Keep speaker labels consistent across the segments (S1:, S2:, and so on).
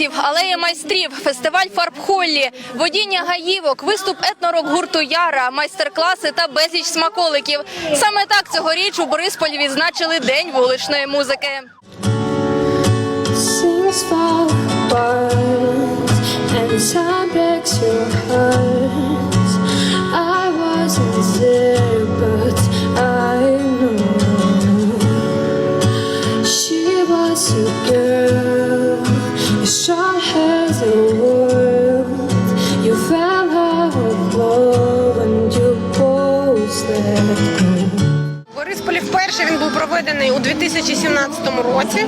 S1: Талантів, алея майстрів, фестиваль фарб Холлі, водіння гаївок, виступ етнорок гурту Яра, майстер-класи та безліч смаколиків. Саме так цьогоріч у Борисполі відзначили День вуличної музики.
S2: Проведений у 2017 році.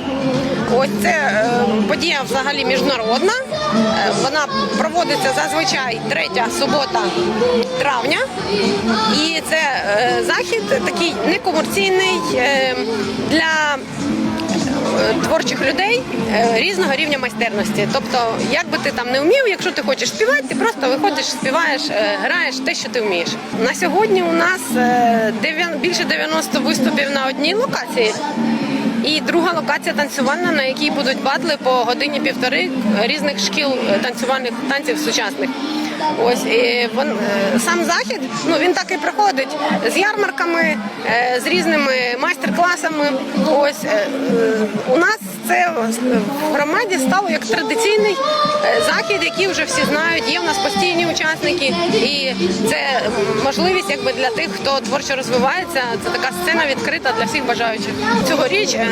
S2: Ось це е, подія взагалі міжнародна. Е, вона проводиться зазвичай третя субота травня. І це е, захід такий некомерційний для творчих людей е, різного рівня майстерності. Тобто, як би ти там не вмів, якщо ти хочеш співати, ти просто виходиш, співаєш, е, граєш те, що ти вмієш. На сьогодні у нас е, більше 90 виступів на одній локації. І друга локація танцювальна, на якій будуть батли по годині півтори різних шкіл танцювальних танців сучасних. Ось і вон, е, сам захід, ну він так і проходить з ярмарками, е, з різними майстер-класами. Ось е, у нас це в громаді стало як традиційний е, захід, який вже всі знають. Є в нас постійні учасники, і це можливість, якби для тих, хто творчо розвивається. Це така сцена відкрита для всіх бажаючих. Цьогоріч, е,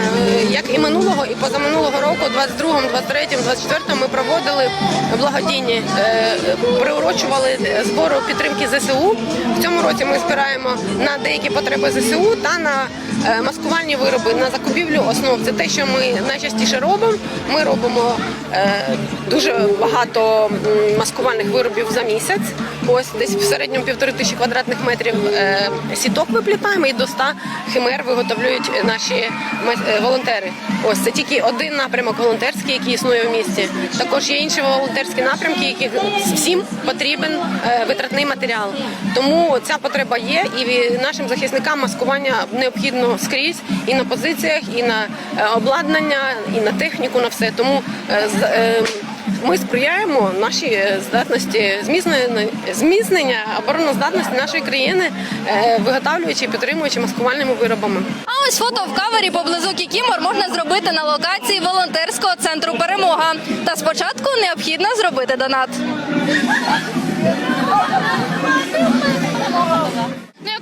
S2: як і минулого, і позаминулого року, 22-му, 23-му, 24-му, ми проводили благодійні, е, приурочували збору підтримки ЗСУ. В цьому році ми збираємо на деякі потреби ЗСУ та на е, маскувальні вироби, на закупівлю основ. Це те, що ми найчастіше робимо. Ми робимо е, дуже багато маскувальних виробів за місяць. Ось десь в середньому півтори тисячі квадратних метрів е, сіток виплітаємо і до 100 химер виготовлюють наші е, волонтери. Ось це тільки один напрямок волонтерський, який існує в місті. Також є інші волонтерські напрямки, яких всім потрібен е, витратний матеріал. Тому ця потреба є, і нашим захисникам маскування необхідно скрізь і на позиціях, і на е, обладнання, і на техніку, на все. Тому е, з- е, ми сприяємо нашій е, здатності зміцнення, зміцнення обороноздатності нашої країни, е, виготовлюючи і підтримуючи маскувальними виробами.
S1: А ось фото в кавері поблизу Кікімор можна зробити на локації волонтерського центру Перемога. Та спочатку необхідно зробити донат.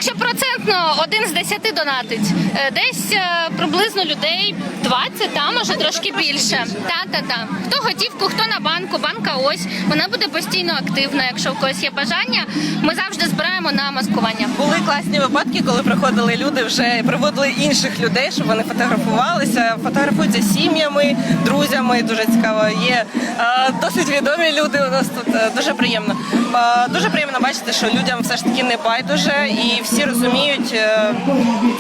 S3: Якщо процентно один з десяти донатить, е, десь е, приблизно людей 20, та може трошки більше. Та та та хто готівку, хто на банку, банка ось вона буде постійно активна. Якщо в когось є бажання, ми завжди збираємо на маскування.
S4: Були класні випадки, коли приходили люди, вже приводили інших людей, щоб вони фотографувалися. Фотографуються сім'ями, друзями. Дуже цікаво. Є е, досить відомі люди. У нас тут дуже приємно. Дуже приємно бачити, що людям все ж таки не байдуже, і всі розуміють е,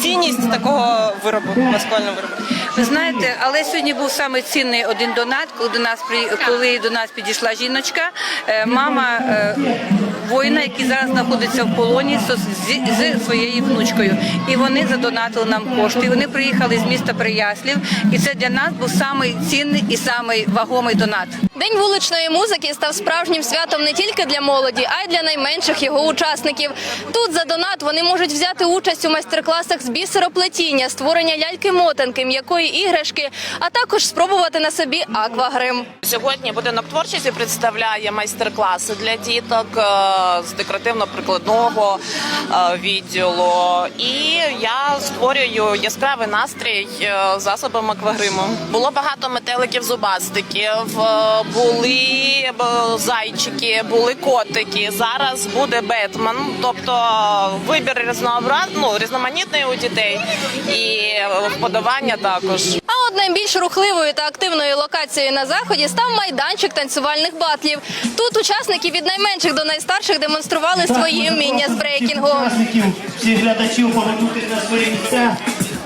S4: цінність такого виробу, маскувального виробу.
S5: Ви знаєте, але сьогодні був саме цінний один донат, коли до нас при коли до нас підійшла жіночка, е, мама е, воїна, який зараз знаходиться в полоні з, своєю внучкою. І вони задонатили нам кошти. Вони приїхали з міста Прияслів, і це для нас був самий цінний і самий вагомий донат.
S1: День вуличної музики став справжнім святом не тільки для молоді, а й для найменших його учасників. Тут за донат вони можуть взяти участь у майстер-класах з бісероплетіння, створення ляльки-мотанки, м'якої іграшки, а також спробувати на собі аквагрим.
S6: Сьогодні будинок творчості представляє майстер-класи для діток е, з декоративно-прикладного е, відділу. І я створюю яскравий настрій е, засобами аквагриму. Було багато метеликів зубастиків, були зайчики, були котики. Зараз буде Бетмен, тобто вибір різнообраз... ну, різноманітний у дітей і е, вподобання також.
S1: А от найбільш рухливою та активною локацією на заході став майданчик танцювальних батлів. Тут учасники від найменших до найстарших демонстрували свої вміння з брейкінгу.
S7: Всіх глядачів повернути на свої місця.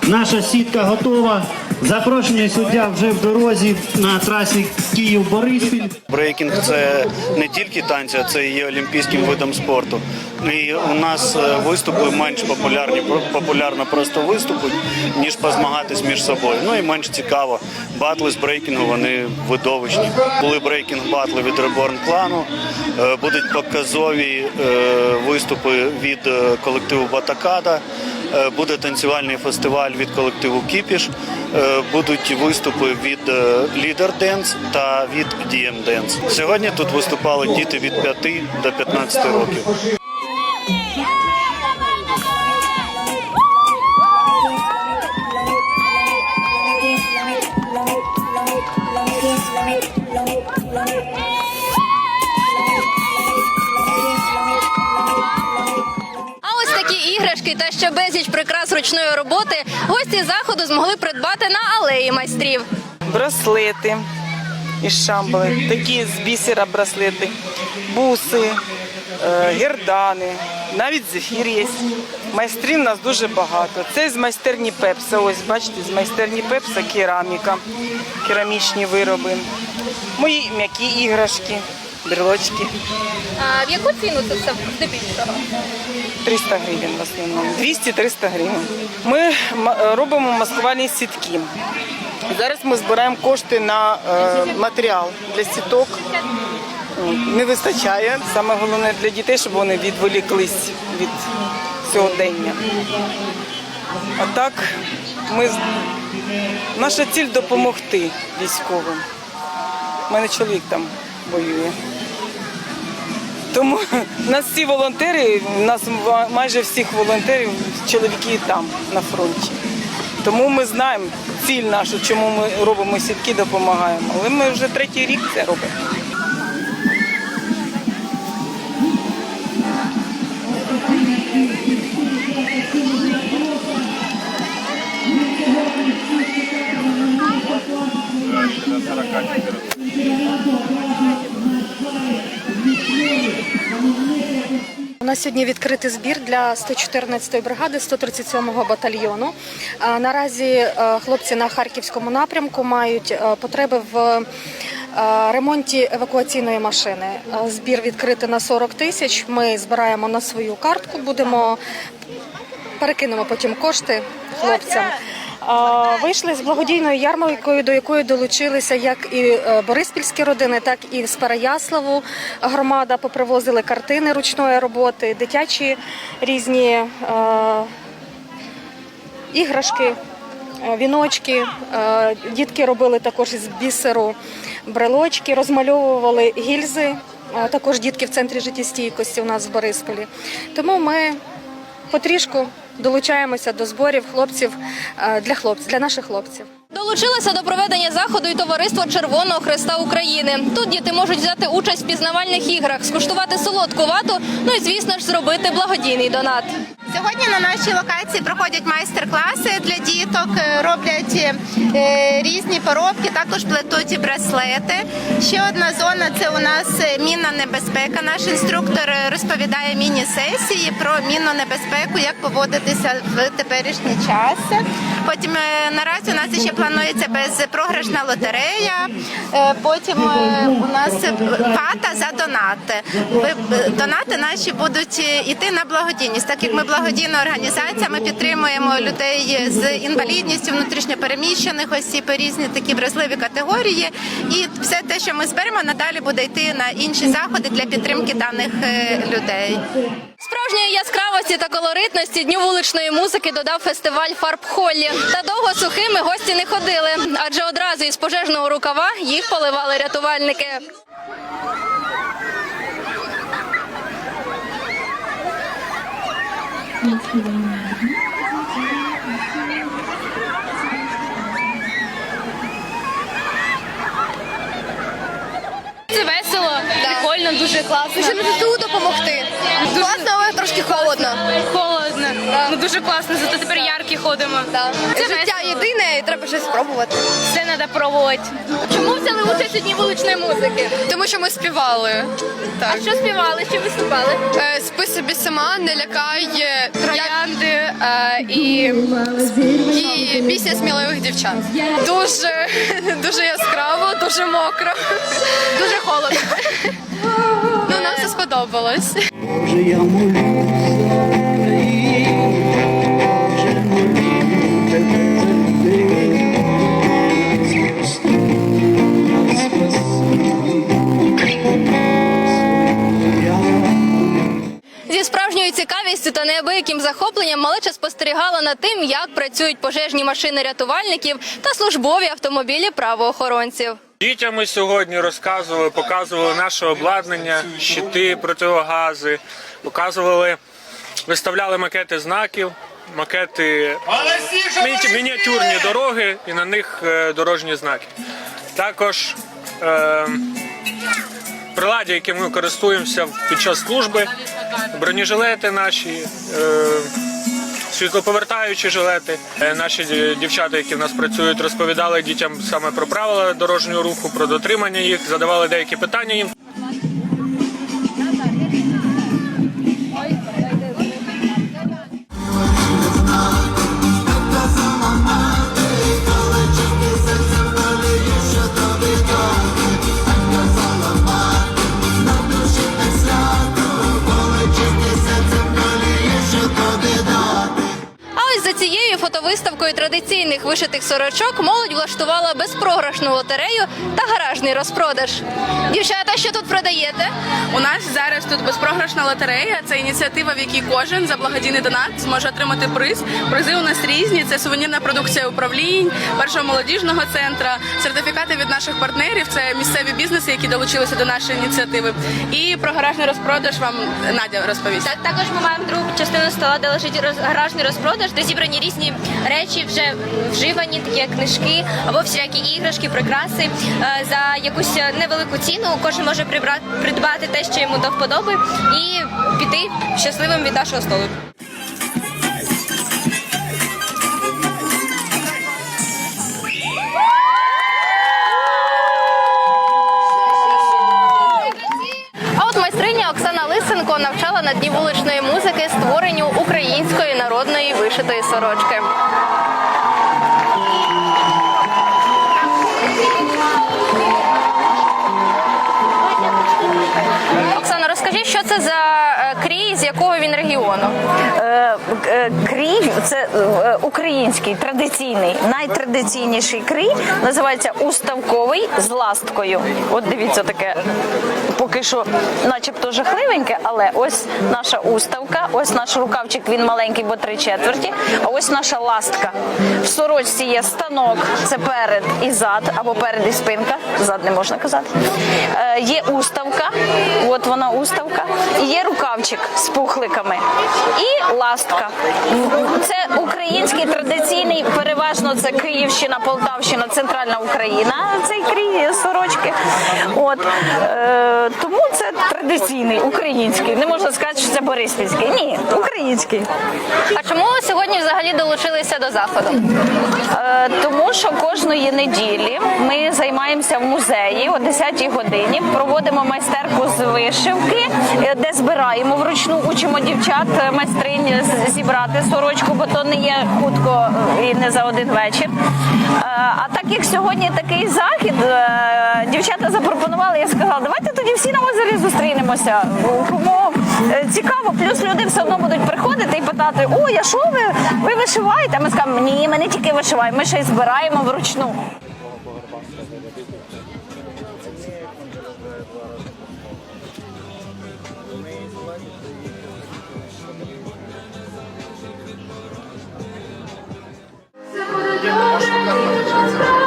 S7: Наша сітка готова. Запрошення суддя вже в дорозі на трасі Київ-Бориспіль.
S8: Брейкінг це не тільки танці, а це є олімпійським видом спорту. І у нас е, виступи менш популярні, популярно просто виступити, ніж позмагатись між собою. Ну і менш цікаво. Батли з брейкінгу вони видовищні. Були брейкінг батли від Reborn клану. е, Будуть показові е, виступи від колективу Батакада. Е, Буде танцювальний фестиваль від колективу Кіпіш. Е, Будуть виступи від Лідер Денс та від «Дієм Денс». Сьогодні тут виступали діти від 5 до 15 років.
S1: Іграшки та ще безліч прикрас ручної роботи гості заходу змогли придбати на алеї майстрів.
S9: браслети із шамбали, такі з бісера браслети, буси, е, гердани, навіть зефір є. Майстрів у нас дуже багато. Це з майстерні Пепса. Ось бачите, з майстерні Пепса кераміка, керамічні вироби. Мої м'які іграшки, брелочки.
S1: А в яку ціну це все здебільшого?
S9: 300 гривень в основному. 200-300 гривень. Ми робимо маскувальні сітки. Зараз ми збираємо кошти на е, матеріал для сіток. Не вистачає. Саме головне для дітей, щоб вони відволіклись від сьогодення. А так, ми наша ціль допомогти військовим. У мене чоловік там воює. Тому нас всі волонтери, нас майже всіх волонтерів чоловіки там на фронті. Тому ми знаємо ціль нашу, чому ми робимо сітки, допомагаємо. Але ми вже третій рік це робимо.
S10: У нас сьогодні відкритий збір для 114-ї бригади 137-го батальйону. Наразі е, хлопці на харківському напрямку мають е, потреби в е, ремонті евакуаційної машини. Збір відкритий на 40 тисяч. Ми збираємо на свою картку, будемо перекинемо потім кошти хлопцям. Вийшли з благодійною ярмаркою, до якої долучилися як і е, бориспільські родини, так і з Переяславу громада. Попривозили картини ручної роботи, дитячі різні е, іграшки, е, віночки. Дітки робили також із бісеру брелочки, розмальовували гільзи. Також дітки в центрі життєстійкості у нас в Борисполі. Тому ми потрішку долучаємося до зборів хлопців е, для хлопців, для наших хлопців.
S1: Долучилося до проведення заходу і товариство Червоного Христа України. Тут діти можуть взяти участь в пізнавальних іграх, скуштувати солодку вату, ну і звісно ж зробити благодійний донат.
S11: Сьогодні на нашій локації проходять майстер-класи для діток, е, роблять е, різні поробки, також плетуть браслети. Ще одна зона це у нас е, мінна небезпека. Наш інструктор розповідає міні-сесії про мінну небезпеку, як поводитися в теперішній час. Потім наразі у нас ще планується безпрограшна лотерея. Е, Потім е, у нас пата за донати. Е, Донати наші будуть йти на благодійність, так як ми благодійна організація, ми підтримуємо людей з інвалідністю, внутрішньопереміщених осіб, різні такі вразливі категорії. І все те, що ми зберемо, надалі буде йти на інші заходи для підтримки даних людей.
S1: Справжньої яскравості та колоритності дню вуличної музики додав фестиваль Фарб Холлі. Та довго сухими гості не ходили, адже одразу із пожежного рукава їх поливали рятувальники.
S3: Це весело, прикольно, дуже класно.
S1: Ще Щоб ЗСУ допомогти. Класно, але трошки холодно.
S3: Холодно. Ну дуже класно, зато тепер яркі ходимо.
S1: Це
S3: Це
S1: життя
S3: весело.
S1: Єдине, і треба щось спробувати.
S3: Все треба пробувати.
S1: Чому взяли участь у дні вуличної музики?
S12: Тому що ми співали.
S1: А що співали, що виступали?
S12: Е, Спи собі сама, не лякай, е, троянди е, і, і пісня сміливих дівчат. Дуже, дуже яскраво, дуже мокро, дуже холодно. Ну, нам все сподобалось.
S7: Боже, я молюся,
S1: справжньою та неабияким захопленням малеча спостерігала над тим, як працюють пожежні машини рятувальників та службові автомобілі правоохоронців.
S13: Дітям ми сьогодні розказували, показували наше обладнання, щити, противогази, показували, виставляли макети знаків, макети міні- мініатюрні дороги і на них е, дорожні знаки. Також е, приладдя, яким ми користуємося під час служби, бронежилети наші. Е, Світлоповертаючі жилети. Е, Наші дівчата, які в нас працюють, розповідали дітям саме про правила дорожнього руху, про дотримання їх, задавали деякі питання їм.
S1: Цією фотовиставкою традиційних вишитих сорочок молодь влаштувала безпрограшну лотерею та гаражний розпродаж. Дівчата, що тут продаєте?
S12: У нас зараз тут безпрограшна лотерея. Це ініціатива, в якій кожен за благодійний донат зможе отримати приз. Призи у нас різні. Це сувенірна продукція управлінь, першого молодіжного центра, сертифікати від наших партнерів. Це місцеві бізнеси, які долучилися до нашої ініціативи. І про гаражний розпродаж вам Надя розповість.
S3: Так, також ми маємо другу частину стола, де лежить роз- гаражний розпродаж, де зібрані різні речі, вже вживані, такі книжки або всілякі іграшки, прикраси. Е, За якусь невелику ціну кожен може прибрати, придбати те, що йому до вподоби, і піти щасливим від нашого столу.
S1: Оксана навчала на дні вуличної музики створенню української народної вишитої сорочки. Оксана, розкажи, що це за
S14: це е, український традиційний, найтрадиційніший крій називається уставковий з ласткою. От дивіться таке, поки що, начебто жахливеньке, але ось наша уставка, ось наш рукавчик, він маленький, бо три четверті. А ось наша ластка. В сорочці є станок, це перед і зад, або перед і спинка. Зад не можна казати. Е, Є уставка, от вона уставка, і є рукавчик з пухликами. І ластка. Це український традиційний, переважно це Київщина, Полтавщина, Центральна Україна. Цей крій сорочки. От е, тому це традиційний український. Не можна сказати, що це Бориспільський. Ні, український.
S1: А чому сьогодні взагалі долучилися до заходу?
S14: Е, Тому що кожної неділі ми займаємося в музеї о 10-й годині, проводимо майстерку з вишивки, е, де збираємо вручну, учимо дівчат е, майстринь зібрати сорочку, бо то не є хутко е, і не за один вечір. Е, А так як сьогодні такий захід, е, дівчата запропонували, я сказала, давайте тоді всі на озері зустрінемося. Кому цікаво, плюс люди все одно будуть приходити і питати: О, я що ви? Ви вишиваєте? А ми скажемо, ні, ми не тільки вишиваємо, ми ще й збираємо вручну.
S15: Ти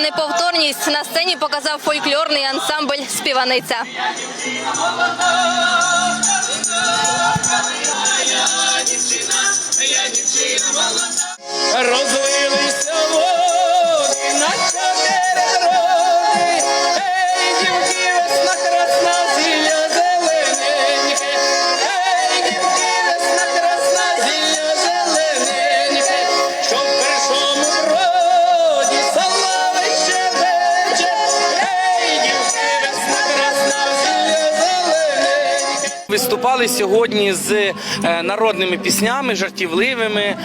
S1: неповторність на сцені показав фольклорний ансамбль Співаниця.
S16: Виступали сьогодні з е, народними піснями, жартівливими е,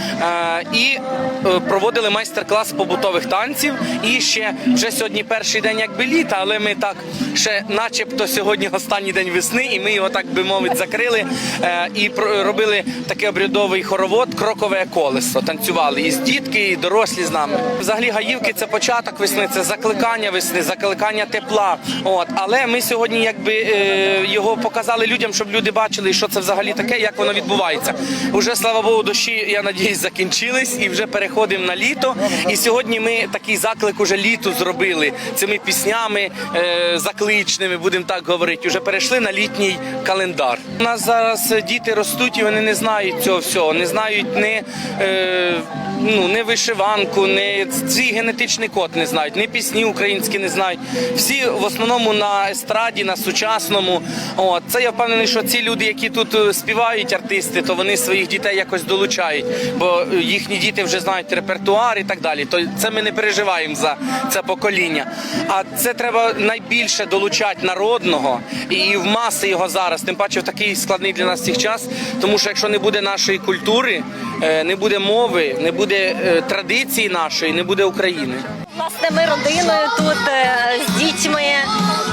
S16: і е, проводили майстер-клас побутових танців. І ще вже сьогодні перший день якби літа, але ми так ще, начебто, сьогодні останній день весни, і ми його так би мовити закрили е, і робили такий обрядовий хоровод Крокове колесо. Танцювали і з дітки, і дорослі з нами. Взагалі гаївки це початок весни, це закликання весни, закликання тепла. От але ми сьогодні якби е, його показали людям, щоб люди бачили, що це взагалі таке, як воно відбувається. Уже слава Богу, дощі, я надіюсь, закінчились і вже переходимо на літо. І сьогодні ми такий заклик уже літу зробили цими піснями е, закличними, будемо так говорити. Уже перейшли на літній календар. У нас зараз діти ростуть і вони не знають цього всього, не знають не. Е, Ну, не вишиванку, не свій генетичний код не знають, не пісні українські не знають. Всі в основному на естраді, на сучасному. От це я впевнений, що ці люди, які тут е, співають, артисти, то вони своїх дітей якось долучають, бо е, їхні діти вже знають репертуар і так далі. То це ми не переживаємо за це покоління. А це треба найбільше долучати народного і, і в маси його зараз. Тим паче в такий складний для нас цих час. Тому що якщо не буде нашої культури, е, не буде мови, не буде е, традиції нашої, не буде України.
S17: Власне, ми родиною тут е, з дітьми,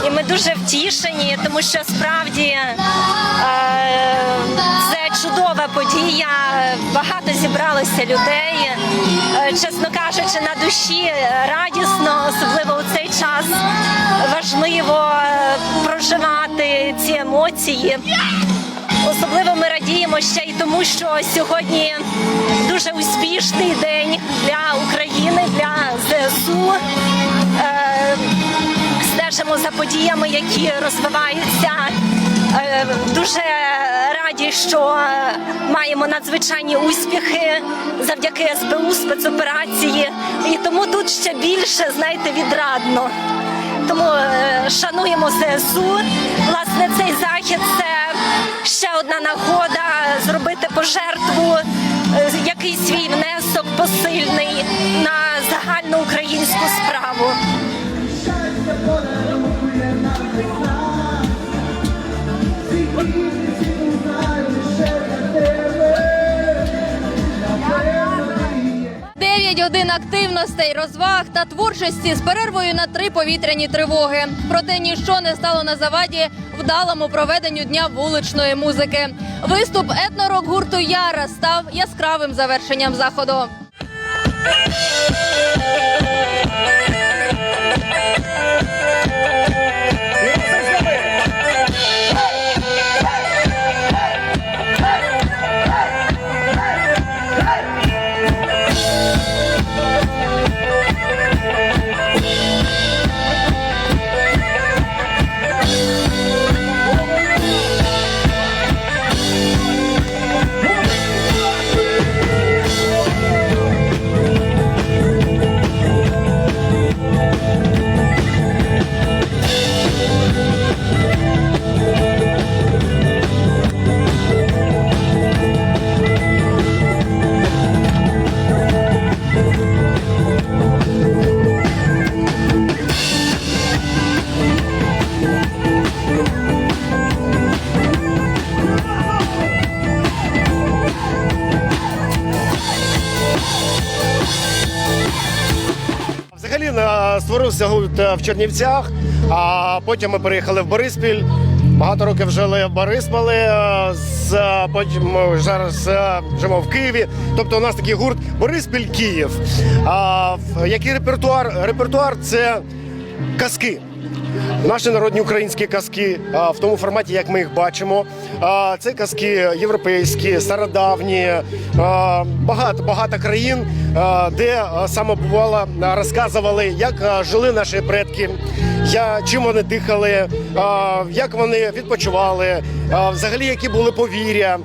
S17: і ми дуже втішені, тому що справді е, це чудова подія. Багато зібралося людей. Е, Чесно кажучи, на душі радісно, особливо у цей час важливо проживати ці емоції. Особливо ми радіємо ще й тому, що сьогодні дуже успішний день для України, для ЗСУ. Е, Стежимо за подіями, які розвиваються. Е, Дуже раді, що маємо надзвичайні успіхи завдяки СБУ спецоперації. І тому тут ще більше, знаєте, відрадно. Тому е, шануємо ЗСУ. Власне, цей захід це ще одна нагода зробити пожертву, який свій внесок посильний на загальну українську справу.
S1: Годин активностей, розваг та творчості з перервою на три повітряні тривоги. Проте ніщо не стало на заваді вдалому проведенню дня вуличної музики. Виступ етнорок гурту Яра став яскравим завершенням заходу.
S18: Взагалі гурт е, в Чернівцях, а потім ми переїхали в Бориспіль. Багато років жили в Борисполі, е, з, е, потім зараз живемо в Києві. Тобто у нас такий гурт Бориспіль Київ. А який репертуар? Репертуар це казки. Наші народні українські казки в тому форматі, як ми їх бачимо. Це казки європейські, стародавні, багато багато країн, де саме бувало, розказували, як жили наші предки, чим вони дихали, як вони відпочивали, взагалі які були повір'я.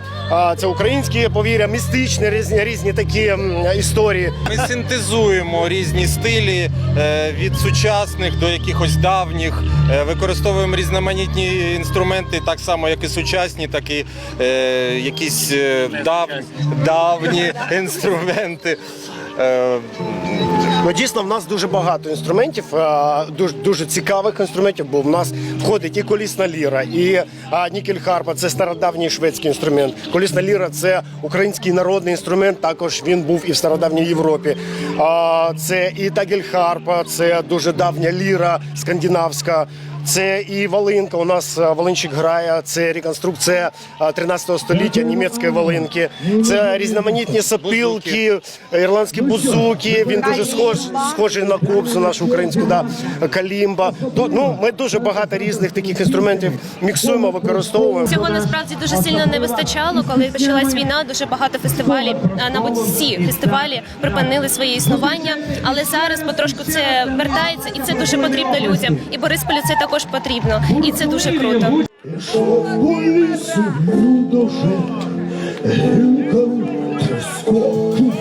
S18: Це українські повір'я, містичні різні різні такі історії.
S19: Ми синтезуємо різні стилі е, від сучасних до якихось давніх. Е, Використовуємо різноманітні інструменти, так само як і сучасні, так і е, якісь дав, давні інструменти.
S18: Ну, дійсно, в нас дуже багато інструментів, е, дуже, дуже цікавих інструментів, бо в нас входить і колісна ліра, і нікель-харпа це стародавній шведський інструмент. Колісна ліра це український народний інструмент. Також він був і в стародавній Європі. Це і тагель-харпа, це дуже давня ліра скандинавська. Це і Волинка. У нас е, Волинчик грає. Це реконструкція е, 13 століття німецької Волинки. Це різноманітні сопілки, ірландські бузуки. Він дуже схож, схожий на кобзу, нашу українську, да, калімба. Ну, ми дуже багато різних таких інструментів міксуємо, використовуємо.
S20: Цього насправді дуже сильно не вистачало, коли почалась війна. Дуже багато фестивалів, а мабуть, всі фестивалі припинили своє існування. Але зараз потрошку це вертається, і це дуже потрібно людям. І Борисполю це також потрібно, і це дуже круто.
S21: по лісу доже, гілкам тріскоту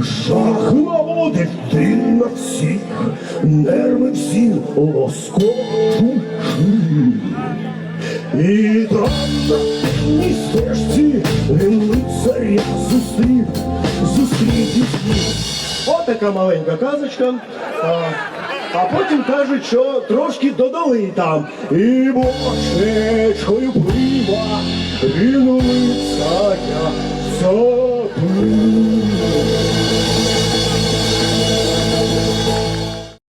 S21: Жах наводить на всіх, нерви всі лоскочуть. І там на стежці він лицаря зустрів, зустрів і зустрів.
S18: От така маленька казочка. А потім кажуть, що трошки додали там. І бочечкою плива, він у лицаря заплив.